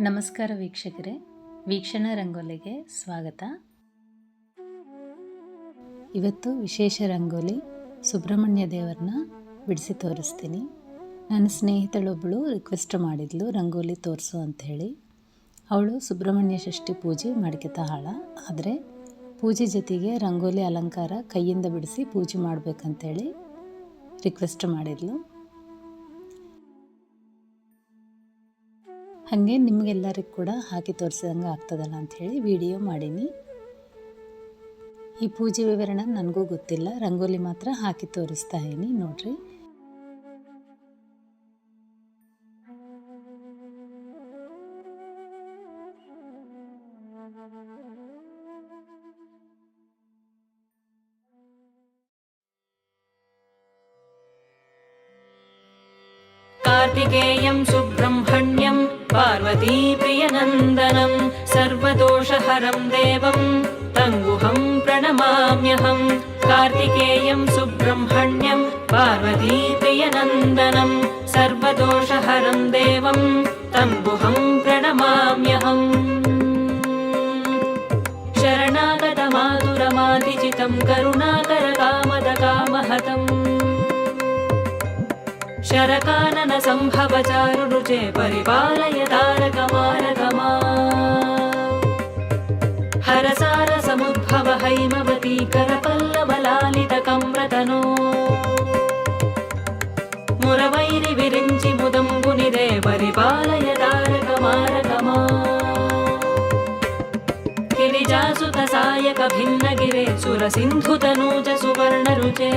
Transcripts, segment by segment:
ನಮಸ್ಕಾರ ವೀಕ್ಷಕರೇ, ವೀಕ್ಷಣ ರಂಗೋಲಿಗೆ ಸ್ವಾಗತ. ಇವತ್ತು ವಿಶೇಷ ರಂಗೋಲಿ ಸುಬ್ರಹ್ಮಣ್ಯ ದೇವರನ್ನ ಬಿಡಿಸಿ ತೋರಿಸ್ತೀನಿ. ನನ್ನ ಸ್ನೇಹಿತಳೊಬ್ಬಳು ರಿಕ್ವೆಸ್ಟ್ ಮಾಡಿದ್ಲು ರಂಗೋಲಿ ತೋರಿಸು ಹೇಳಿ ಅವಳು ಸುಬ್ರಹ್ಮಣ್ಯ ಷಷ್ಠಿ ಪೂಜೆ ಮಾಡ್ಕೊತಾ ಹಾಳ. ಆದರೆ ಪೂಜೆ ಜೊತೆಗೆ ರಂಗೋಲಿ ಅಲಂಕಾರ ಕೈಯಿಂದ ಬಿಡಿಸಿ ಪೂಜೆ ಮಾಡಬೇಕಂತೇಳಿ ರಿಕ್ವೆಸ್ಟ್ ಮಾಡಿದ್ಲು. ಹಾಗೆ ನಿಮಗೆಲ್ಲರಿಗೂ ಕೂಡ ಹಾಕಿ ತೋರಿಸಿದಂಗೆ ಆಗ್ತದಲ್ಲ ಅಂಥೇಳಿ ವಿಡಿಯೋ ಮಾಡೀನಿ ಈ ಪೂಜೆ ವಿವರಣ ನನಗೂ ಗೊತ್ತಿಲ್ಲ ರಂಗೋಲಿ ಮಾತ್ರ ಹಾಕಿ ತೋರಿಸ್ತಾ ಇದೀನಿ ನೋಡ್ರಿ कार्तिकेयं सुब्रह्मण्यं पार्वतीप्रियनन्दनं सर्वदोषहरं देवं तङ्गुहं प्रणमाम्यहं कार्तिकेयं सुब्रह्मण्यं पार्वतीप्रियनन्दनं सर्वदोषहरं देवं तङ्गुहं प्रणमाम्यहम्। शरणागतमातुरमादिजितं करुणाकरकामदकामहतम् శరకానన సంభవచారుడు చే పరిపాలయ తారకమారకమా. హరసార సముద్భవ హైమవతీ కరపల్లవలాలిత కమ్రతను మురవైరి విరించి ముదంబునిదే పరిపాలయ తారకమారకమా. గిరిజాసుత సాయక భిన్నగిరే సురసింధుతనూజ సువర్ణ రుచే.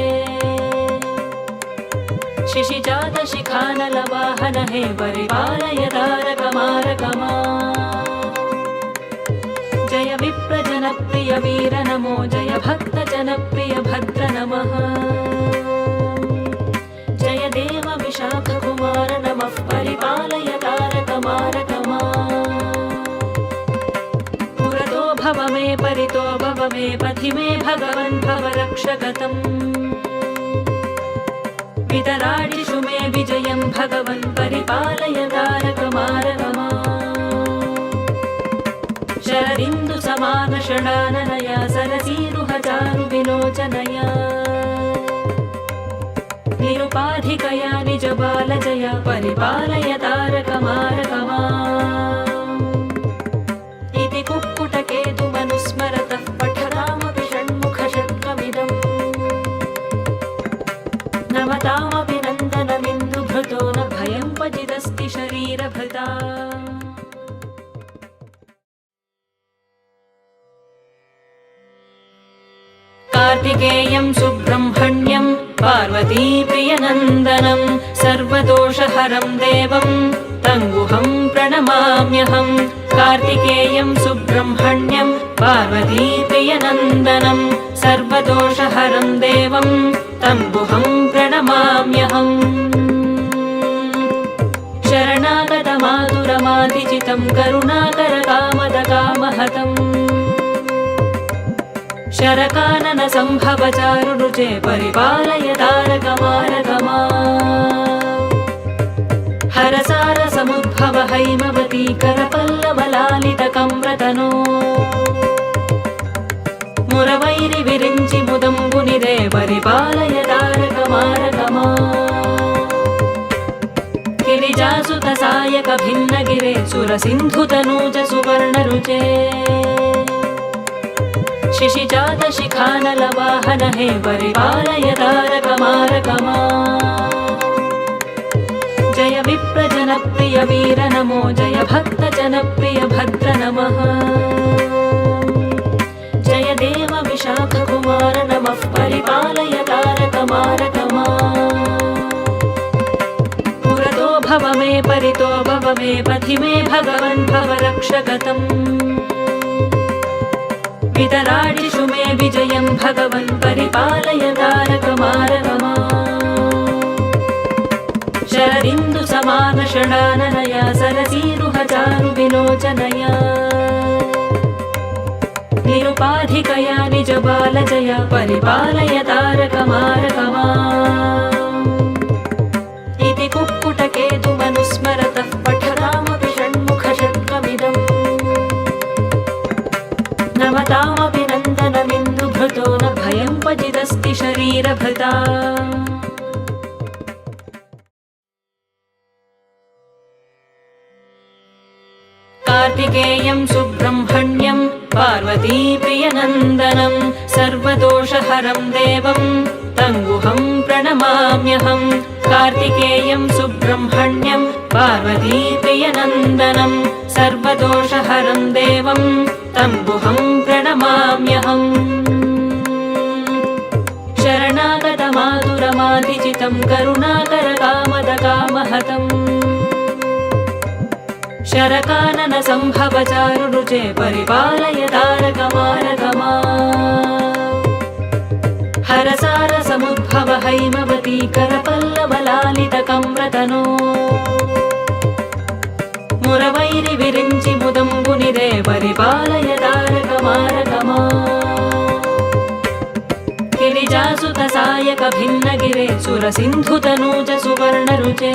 शिखानलवाहन हे परिपालय तारकमारकमा जय विप्रजनप्रिय वीर नमो जय भक्तजनप्रिय भद्र नमः जय देव विशाखकुमार नमः परिपालय तारकमारकमा पुरतो भव मे परितो भव मे पथि मे भगवन् भव रक्षगतम् वितराडिषु मे विजयं भगवन् परिपालय तारकमारकमा शरदिन्दु समान षडाननया सरसीरुहचारु विलोचनया नन्दनमिन्दुभृतो न भयं पजिदस्ति शरीरभृता। कार्तिकेयं सुब्रह्मण्यं पार्वतीप्रियनन्दनं सर्वदोषहरं देवं तङ्गुहं प्रणमाम्यहं कार्तिकेयं सुब्रह्मण्यं पार्वतीप्रियनन्दनं सर्वदोषहरं देवं तङ्गुहं प्रणमाम्यहम् शरणागतमातुरमादिजितं करुणाकरकामदकामहतम् शरकानन పాచకంవ్రతను మురవైరి విరించి ముదంబుని రేవరి పాలయ తారక మారకమా గిరిజాసుత సాయక భిన్న గిరే సుర సింధుతనూజ సువర్ణ రుచే. శిశిజాత శిఖానల వాహన హే పరిపాలయ తారక మారకమా जय विप्रजनप्रिय वीर नमो जय भक्तजनप्रिय भद्र नमः। जय देव विशाखकुमार नमः पुरतो भव मे। परितो भव मे पथि मे भगवन् भव रक्षगतम्। वितराडिषु मे विजयं भगवन् परिपालय तारकमारकमा शरदिन्दु समान षडाननया सरसीरुहचारु विलोचनया निरुपाधिकया निजबालजया परिपालय तारकमारकमा इति कुक्कुटकेतुमनुस्मरतः पठतामपि षण्मुखषट्कमिदम् नमतामपि नन्दनमिन्दुभृतो न भयं क्वचिदस्ति शरीरभृता कार्तिकेयं सुब्रह्मण्यं पार्वतीप्रियनन्दनं सर्वदोषहरं देवं तङ्गुहं प्रणमाम्यहं कार्तिकेयं सुब्रह्मण्यं पार्वतीप्रियनन्दनं सर्वदोषहरं देवं तङ्गुहं प्रणमाम्यहम् शरणागतमातुरमादिचितं करुणाकरकामदकामहतम् శరకానన సంభవ చారుడు చే పరిపాలయ తారక మారకమా. హరసార సముద్భవ హైమవతి కరపల్లవలాలిత కమ్రతనో. మురవైరి విరించి ముదంబునిదే పరిపాలయ తారక మారకమా. గిరిజాసుత సాయక భిన్నగిరే సుర సింధుతనూజ సువర్ణ రుచే.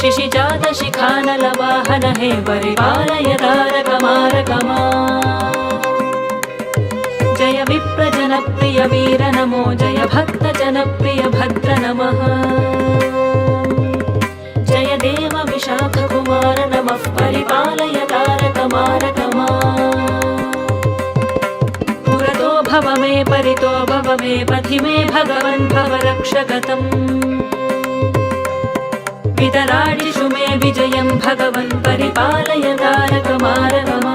शिशिजातशिखानलवाहन हे परिपालय तारकमारकमा जय विप्रजनप्रिय वीर नमो जय भक्तजनप्रिय भद्र नमः। जय देव विशाखकुमार नमः परिपालय तारकमारकमा पुरतो भव मे परितो भव मे पथि मे भगवन् भव रक्षगतम् पितराणिषु मे विजयं भगवन् परिपालय तारकमारकवा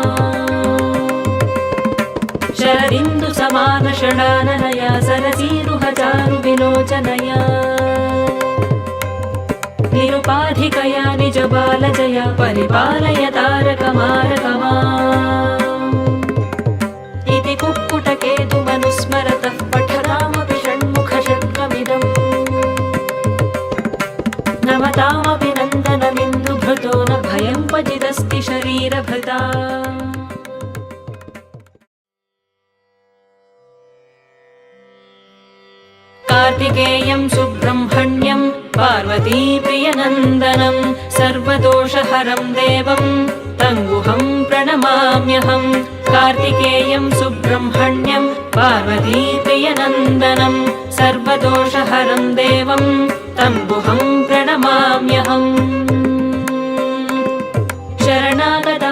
शरदिन्दुसमानषणानया सरजीरुहजारु विलोचनया निरुपाधिकया निजबालजया परिपालय तारकमारकमा क्वचिदस्ति शरीरभृता। कार्तिकेयं सुब्रह्मण्यं पार्वतीप्रियनन्दनं सर्वदोषहरं देवं तङ्गुहं प्रणमाम्यहं कार्तिकेयं सुब्रह्मण्यं पार्वतीप्रियनन्दनं सर्वदोषहरं देवं तम्बुहं प्रणमाम्यहम्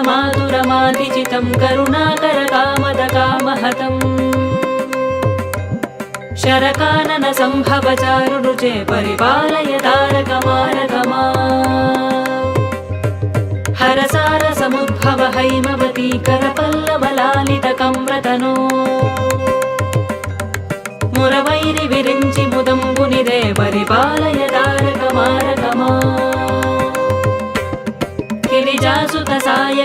माधुरमाधिजितं करुणाकरकामदकामहतम् शरकाननसम्भवचारुरुचे परिपालय तारकमारकमा हरसारसमुद्भव हैमवती करपल्लवलालितकम्रतनो मुरवैरिविरिञ्चि मुदम्बुनिदे परिपालय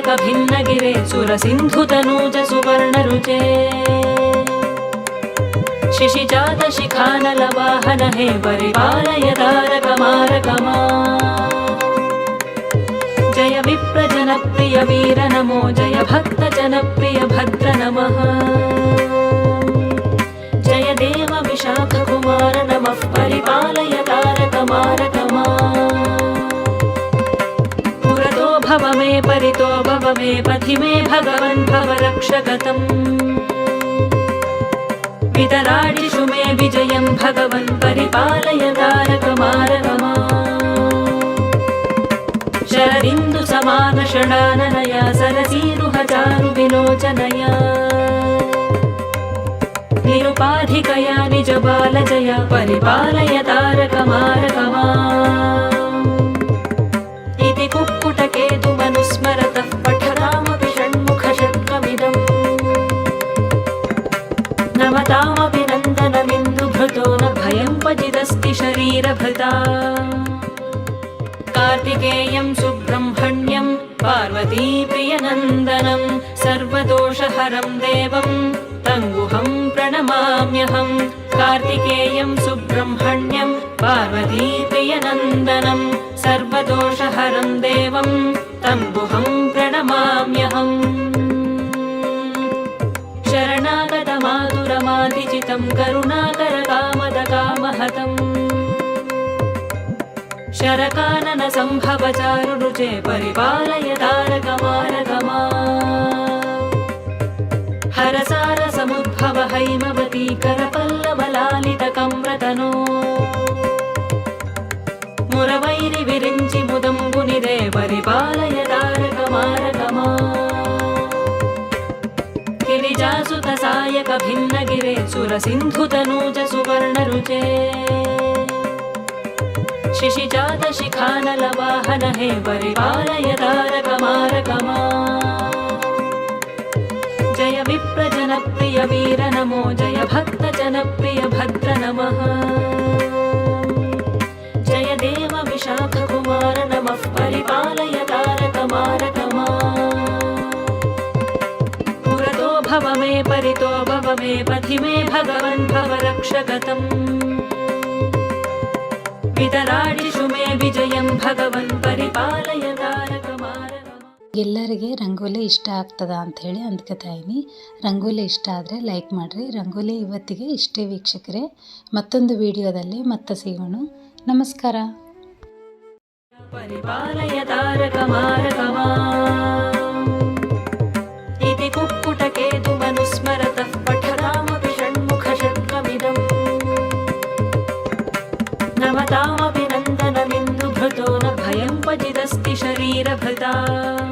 भिन्नगिरे सुरसिन्धुतनूज सुवर्णरुचे शिशिजातशिखानलवाहन हे परिपालय तारकमारकमा जय विप्रजनप्रिय वीर नमो, जय भक्तजनप्रिय भद्र नमः। जय देव विशाखकुमार नमः परिपालय तारकमारकमा पुरतो भव मे, परितो मे पथि मे भगवन् भवरक्षगतम्। वितराडिषु मे विजयम् भगवन् परिपालय तारकमारगमा। शररिन्दुसमानषडाननया सरसीरुहचारु विलोचनया। निरुपाधिकया निजबालजया परिपालय तारकमारगमा। शरीरभृता कार्तिकेयं सुब्रह्मण्यं पार्वतीप्रियनन्दनं सर्वदोषहरं देवं तङ्गुहं प्रणमाम्यहं। कार्तिकेयं सुब्रह्मण्यं पार्वतीप्रियनन्दनं सर्वदोषहरं देवं तम्बुहं प्रणमाम्यहम् शरणागतमातुरमादिचितं करुणाकरकामदकामहतम् శరకానన సంభవచారుడు చే పరిపాలయ తారక మారగమా హరసార సముద్భవ హైమవతి కరపల్లవలాలిత కమ్రతనో మురవైరి విరించి ముదంబునిదే పరిపాలయ తారక మారగమా కిరిజాసుత సాయక భిన్నగిరే సురసింధుతనూజ సువర్ణ రుచే शिशि जात शिखान शिशिजातशिखानलवाहन हे परिपालय मारक जय विप्र विप्रजनप्रिय वीर नमो जय भक्त भक्तजनप्रिय भद्र नमः जय देव विशाख विशाखकुमार नमः परिपालय तारकमारकमा पुरतो भव मे परितो भव मे पथि मे भगवन् भव रक्षगतम् ಭಗವನ್ ಪರಿಪಾಲಯ ಎಲ್ಲರಿಗೆ ರಂಗೋಲಿ ಇಷ್ಟ ಆಗ್ತದ ಅಂತ ಹೇಳಿ ಅಂದ್ಕೋತಾ ಇದೀನಿ. ರಂಗೋಲಿ ಇಷ್ಟ ಆದರೆ ಲೈಕ್ ಮಾಡಿರಿ. ರಂಗೋಲಿ ಇವತ್ತಿಗೆ ಇಷ್ಟೇ ವೀಕ್ಷಕರೇ. ಮತ್ತೊಂದು ವಿಡಿಯೋದಲ್ಲಿ ಮತ್ತೆ ಸಿಗೋಣ. ನಮಸ್ಕಾರ. ಪರಿಪಾಲಯ ತಾರಕ ಮಾರಕವಾ नमतामपि